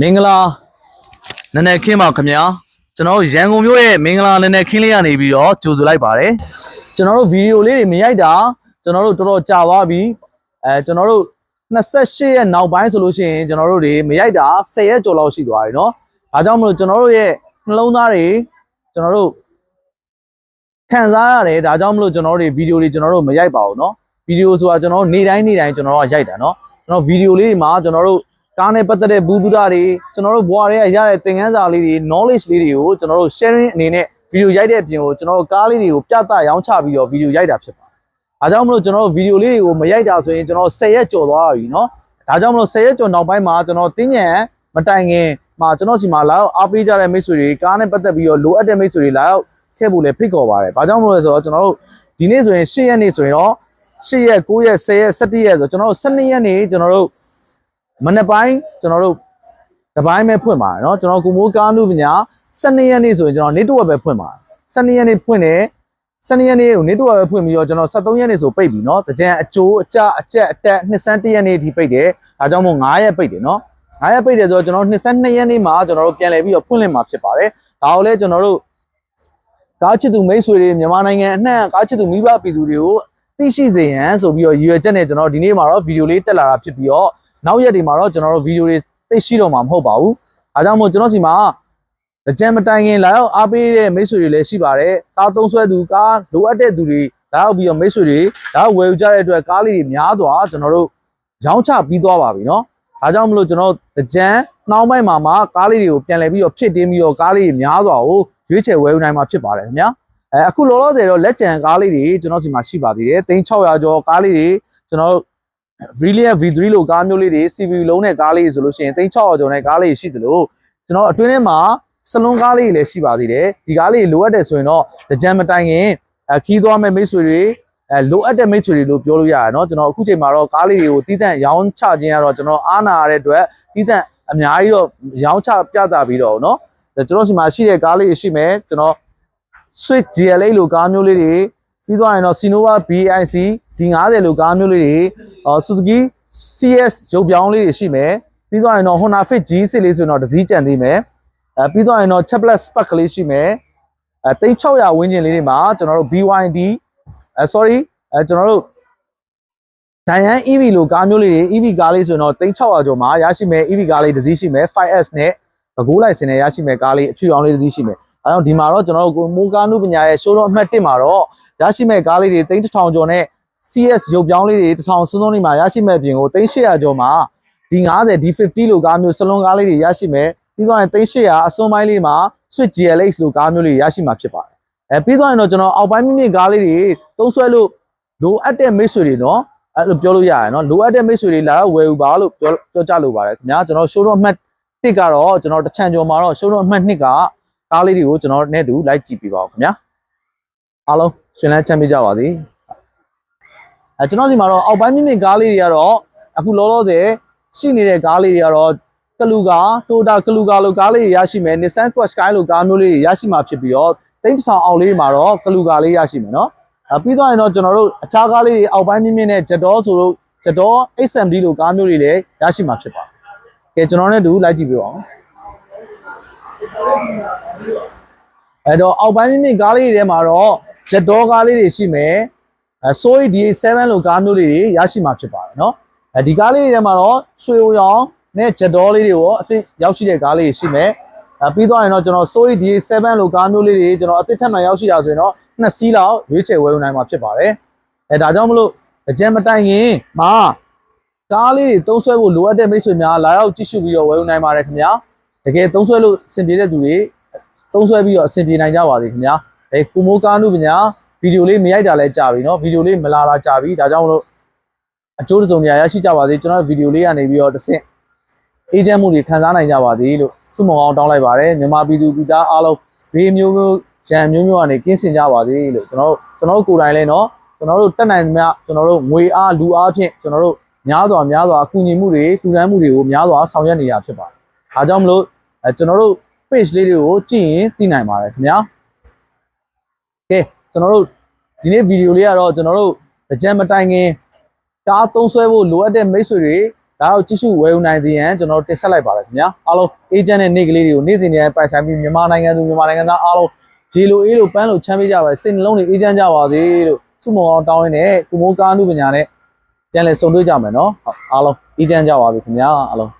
မင်္ဂလာနည်းနည်းခင်းပါခင်ဗျာကျွန်တော်တို့ရန်ကုန်မြို့ရဲ့မင်္ဂလာနည်းနည်းခင်းလေးကနေပြီးတော့ကြိုဆိုလိုက်ပါတယ်ကျွန်တော်တို့ဗီဒီယိုလေးတွေမရိုက်တာကျွန်တော်တို့တော်တော်ကြာသွားပြီအဲကျွန်တော်တို့28ရက်နောက်ပိုင်းဆိုလို့ရှိရင်ကျွန်တော်တို့တွေမရိုက်တာ10ရက်ကျော်လောက်ရှိသွားပြီเนาะဒါကြောင့်မလို့ကျွန်တော်တို့ရဲ့နှလုံးသားတွေကျွန်တော်တို့ခံစားရတယ်ဒါကြောင့်မလို့ကျွန်တော်တို့တွေဗီဒီယိုတွေကျွန်တော်တို့မရိုက်ပါဘူးเนาะဗီဒီယိုဆိုတာကျွန်တော်တို့နေ့တိုင်းနေ့တိုင်းကျွန်တော်တို့ကရိုက်တာเนาะကျွန်တော်ဗီဒီယိုလေးတွေမှာကျွန်တော်တို့ ကားနဲ့ပတ်သက်တဲ့ဘူးသူဒတွေကျွန်တော်တို့ဘွားတွေကရတဲ့သင်ခန်းစာလေးတွေ knowledge လေးတွေကိုကျွန်တော်တို့ sharing အနေနဲ့ဗီဒီယိုရိုက်တဲ့အပြင်ကိုကျွန်တော်တို့ကားလေးတွေကိုပြသရောင်းချပြီးတော့ဗီဒီယိုရိုက်တာဖြစ်ပါတယ်။ဒါကြောင့်မလို့ကျွန်တော်တို့ဗီဒီယိုလေးတွေကိုမရိုက်တာဆိုရင်ကျွန်တော်10ရက်ကျော်သွားပြီเนาะ။ဒါကြောင့်မလို့10ရက်ကျော်နောက်ပိုင်းမှာကျွန်တော်တင်းညံမတိုင်ခင်မှာကျွန်တော်စီမှာလာရောက်အားပေးကြတဲ့မိတ်ဆွေတွေကားနဲ့ပတ်သက်ပြီးတော့လိုအပ်တဲ့မိတ်ဆွေတွေလာရောက်ထည့်ဖို့လည်းဖိတ်ခေါ်ပါတယ်။ဘာကြောင့်မလို့လဲဆိုတော့ကျွန်တော်တို့ဒီနေ့ဆိုရင်10ရက်နေ့ဆိုရင်တော့10ရက်9ရက်10ရက်17ရက်ဆိုကျွန်တော်တို့12ရက်နေ့ကျွန်တော်တို့ မနေ့ပိုင်းကျွန်တော်တို့တပိုင်းပဲဖွင့်ပါတယ်เนาะကျွန်တော်ကိုမိုးကားနုပညာ12ရက်နေ့ဆိုရင်ကျွန်တော်နေတဝက်ပဲဖွင့်ပါတယ်12ရက်နေ့ဖွင့်တယ်12ရက်နေ့ကိုနေတဝက်ပဲဖွင့်ပြီးတော့ကျွန်တော်73ရက်နေ့ဆိုပိတ်ပြီเนาะတကြံအကျိုးအကြအကျက်အတက်နှစ်ဆန်း1ရက်နေ့အထိပိတ်တယ်ဒါကြောင့်မို့9ရက်ပိတ်တယ်เนาะ9ရက်ပိတ်တယ်ဆိုတော့ကျွန်တော်နှစ်ဆန်း2ရက်နေ့မှာကျွန်တော်တို့ပြန်လည်ပြီးတော့ဖွင့်လှစ်မှာဖြစ်ပါတယ်ဒါကိုလည်းကျွန်တော်တို့ကားချစ်သူမိတ်ဆွေတွေမြန်မာနိုင်ငံအနှံ့ကားချစ်သူမိဘပြည်သူတွေကိုသိရှိစေရန်ဆိုပြီးတော့ရည်ရွယ်ချက်နဲ့ကျွန်တော်ဒီနေ့မှာတော့ဗီဒီယိုလေးတက်လာတာဖြစ်ပြီးတော့ နောက်ရက်တွေမှာတော့ကျွန်တော်တို့ဗီဒီယိုတွေသိရှိတော့မှာမဟုတ်ပါဘူး။အားကြောင့်မို့ကျွန်တော်စီမှာတကြံမတိုင်ခင်လာရောက်အားပေးတဲ့မိတ်ဆွေတွေလည်းရှိပါတယ်။ကားသုံးဆွဲသူကားလိုအပ်တဲ့သူတွေလာရောက်ပြီးတော့မိတ်ဆွေတွေလာရောက်ဝယ်ယူကြတဲ့အတွက်ကားလေးတွေများစွာကျွန်တော်တို့ရောင်းချပြီးသွားပါပြီเนาะ။ဒါကြောင့်မလို့ကျွန်တော်တကြံနှောင်းပိုင်းမှာမှာကားလေးတွေကိုပြန်လည်ပြီးတော့ဖြစ်တင်းပြီးတော့ကားလေးတွေများစွာကိုရွေးချယ်ဝယ်ယူနိုင်မှာဖြစ်ပါတယ်ခင်ဗျာ။အဲအခုလောလောဆယ်တော့လက်ကျန်ကားလေးတွေကျွန်တော်စီမှာရှိပါသေးတယ်။3600ကျော်ကားလေးတွေကျွန်တော် Brilliant V3 လို့ကားမျိုးလေးတွေ CPU လုံးတဲ့ကားလေးတွေဆိုလို့ရှိရင်3600ကျော်နဲ့ကားလေးရှိတယ်လို့ကျွန်တော်အတွင်းထဲမှာစလွန်ကားလေးတွေလည်းရှိပါသေးတယ်ဒီကားလေးလိုအပ်တယ်ဆိုရင်တော့ကြံမတိုင်ခင်အခီးသွားမဲ့မိတ်ဆွေတွေအဲလိုအပ်တဲ့မိတ်ဆွေတွေလို့ပြောလို့ရတယ်เนาะကျွန်တော်အခုချိန်မှာတော့ကားလေးတွေကိုတီးတန့်ရောင်းချခြင်းကတော့ကျွန်တော်အားနာရတဲ့အတွက်တီးတန့်အများကြီးတော့ရောင်းချပြသပြီးတော့เนาะကျွန်တော်စီမှာရှိတဲ့ကားလေးတွေရှိမယ်ကျွန်တော် Switch GLA လို့ကားမျိုးလေးတွေပြီးသွားရင်တော့ Sinova BIC D50 လို့ကားမျိုးလေးတွေအော် Suzuki CS ရုပ်ပြောင်းလေးတွေရှိမယ်ပြီးသွားရင်တော့ Honda Fit G6 လေးဆိုရင်တော့တစ်စီးကြံသေးမယ်အဲပြီးသွားရင်တော့ Chevrolet Spark ကလေးရှိမယ်အဲ3600ဝန်းကျင်လေးတွေမှာကျွန်တော်တို့ BYD အဲ sorry အဲကျွန်တော်တို့ Diane EV လို့ကားမျိုးလေးတွေ EV ကားလေးဆိုရင်တော့3600ကျော်မှာရရှိမယ် EV ကားလေးတစ်စီးရှိမယ် 5S နဲ့ဘကိုးလိုက်စင်နဲ့ရရှိမယ်ကားလေးအဖြူအောင်လေးတစ်စီးရှိမယ်အဲတော့ဒီမှာတော့ကျွန်တော်တို့ကိုမိုးကားနုပညာရဲ့ showroom အမှတ်1မှာတော့ရရှိမဲ့ကားလေးတွေ3000ကျော်နဲ့ CS ရုပ်ပြောင်းလေးတွေ1000စွန်းစွန်းလေးမှာရရှိမဲ့ပြင်ကို3800ကျော်မှာဒီ90 D50 လို့ကားမျိုးစလွန်ကားလေးတွေရရှိမဲ့ပြီးသွားရင်3800အစွန်းပိုင်းလေးမှာ Switch GLX လို့ကားမျိုးလေးရရှိမှာဖြစ်ပါတယ်အဲပြီးသွားရင်တော့ကျွန်တော်အောက်ပိုင်းမြင့်မြင့်ကားလေးတွေသုံးဆွဲလို့လိုအပ်တဲ့မိတ်ဆွေတွေနော်အဲ့လိုပြောလို့ရရနော်လိုအပ်တဲ့မိတ်ဆွေတွေလာတော့ဝယ်ယူပါလို့ပြောပြောကြလို့ပါတယ်ခင်ဗျာကျွန်တော် showroom အမှတ်1ကတော့ကျွန်တော်တချံကျော်မှာတော့ showroom အမှတ်2ကကားလေးတွေကိုကျွန်တော်နဲ့တူလိုက်ကြည့်ပြပါဦးခင်ဗျာအားလုံးရှင်လန်းချမ်းမြေ့ကြပါသည် အဲကျွန်တော်ဒီမှာတော့အောက်ပိုင်းမြင့်မြင့်ကားလေးတွေကတော့အခုလောလောဆယ်ရှိနေတဲ့ကားလေးတွေကတော့ကလူကာ Toyota ကလူကာလို့ကားလေးတွေရရှိမယ် Nissan Qashqai လို့ကားမျိုးလေးတွေရရှိမှာဖြစ်ပြီးတော့တိတ်တဆောင်အောင်လေးမှာတော့ကလူကာလေးရရှိမယ်နော်အဲပြီးတော့ရင်တော့ကျွန်တော်တို့အခြားကားလေးတွေအောက်ပိုင်းမြင့်မြင့်နဲ့ Jador ဆိုလို့ Jador XMD လို့ကားမျိုးတွေလည်းရရှိမှာဖြစ်ပါတယ်ကဲကျွန်တော်နဲ့တူလိုက်ကြည့်ပြပါဦးအဲ့တော့အောက်ပိုင်းမြင့်မြင့်ကားလေးတွေထဲမှာတော့ Jador ကားလေးတွေရှိမယ် အဲ Soy DA7 လို့ကားမျိုးလေးတွေရရှိမှာဖြစ်ပါတယ်เนาะအဲဒီကားလေးတွေထဲမှာတော့ရွှေဝရောင်နဲ့ Jador လေးတွေရောအသစ်ရောက်ရှိတဲ့ကားလေးတွေရှိမယ်အဲပြီးတော့ရင်တော့ကျွန်တော် Soy DA7 လို့ကားမျိုးလေးတွေကျွန်တော်အသစ်ထပ်မံရောက်ရှိတာဆိုရင်တော့နှစ်စီးလောက်ရွေးချယ်ဝယ်ယူနိုင်မှာဖြစ်ပါတယ်အဲဒါကြောင့်မလို့အကြံမတိုင်ခင်မှာကားလေးတွေသုံးဆွဲဖို့လိုအပ်တဲ့မိတ်ဆွေများလာရောက်ကြည့်ရှုပြီးတော့ဝယ်ယူနိုင်ပါတယ်ခင်ဗျာတကယ်သုံးဆွဲလို့အဆင်ပြေတဲ့သူတွေသုံးဆွဲပြီးတော့အဆင်ပြေနိုင်ကြပါစေခင်ဗျာအဲကုမိုးကားနုပညာ ဗီဒီယိုလေးမရိုက်တာလဲကြာပြီเนาะဗီဒီယိုလေးမလာတာကြာပြီဒါကြောင့်မလို့အကျိုးတစ်စုံများရရှိကြပါစေကျွန်တော်ဗီဒီယိုလေးကနေပြီးတော့တစ်ဆင့်အေဂျင့်မှုတွေခံစားနိုင်ကြပါစေလို့ဆုမွန်အောင်တောင်းလိုက်ပါတယ်မြန်မာပြည်သူပြည်သားအားလုံးဘေးမျိုးမျိုးရန်မျိုးမျိုးကနေကင်းစင်ကြပါစေလို့ကျွန်တော်တို့ကျွန်တော်တို့ကိုယ်တိုင်လဲเนาะကျွန်တော်တို့တက်နိုင်သမျှကျွန်တော်တို့ငွေအားလူအားဖြင့်ကျွန်တော်တို့များစွာများစွာအကူအညီမှုတွေကူညီမှုတွေကိုများစွာဆောင်ရွက်နေရဖြစ်ပါတယ်။ဒါကြောင့်မလို့အဲကျွန်တော်တို့ page လေးတွေကိုကြည့်ရင်သိနိုင်ပါတယ်ခင်ဗျာ။ကဲ ကျွန်တော်တို့ဒီနေ့ဗီဒီယိုလေးကတော့ကျွန်တော်တို့ကြံမတိုင်ခင်ကားသုံးဆွဲဖို့လိုအပ်တဲ့မိတ်ဆွေတွေဒါကိုကြည့်ရှုဝယ်ယူနိုင်သေးရင်ကျွန်တော်တို့တင်ဆက်လိုက်ပါတယ်ခင်ဗျာအားလုံးအေဂျင့်နဲ့နေ့ကလေးတွေကိုနေ့စဉ်နဲ့ပိုင်ဆိုင်ပြီးမြန်မာနိုင်ငံသူမြန်မာနိုင်ငံသားအားလုံးဂျီလိုအေးလိုပန်းလိုချမ်းပေးကြပါစေစိတ်နှလုံးတွေအေဂျင့်ကြပါစေလို့စုမုံအောင်တောင်းရင်းနဲ့ကုမိုးကားနုပညာနဲ့ပြန်လည်ဆုံတွေ့ကြမယ်နော်ဟုတ်အားလုံးအေဂျင့်ကြပါပြီခင်ဗျာအားလုံး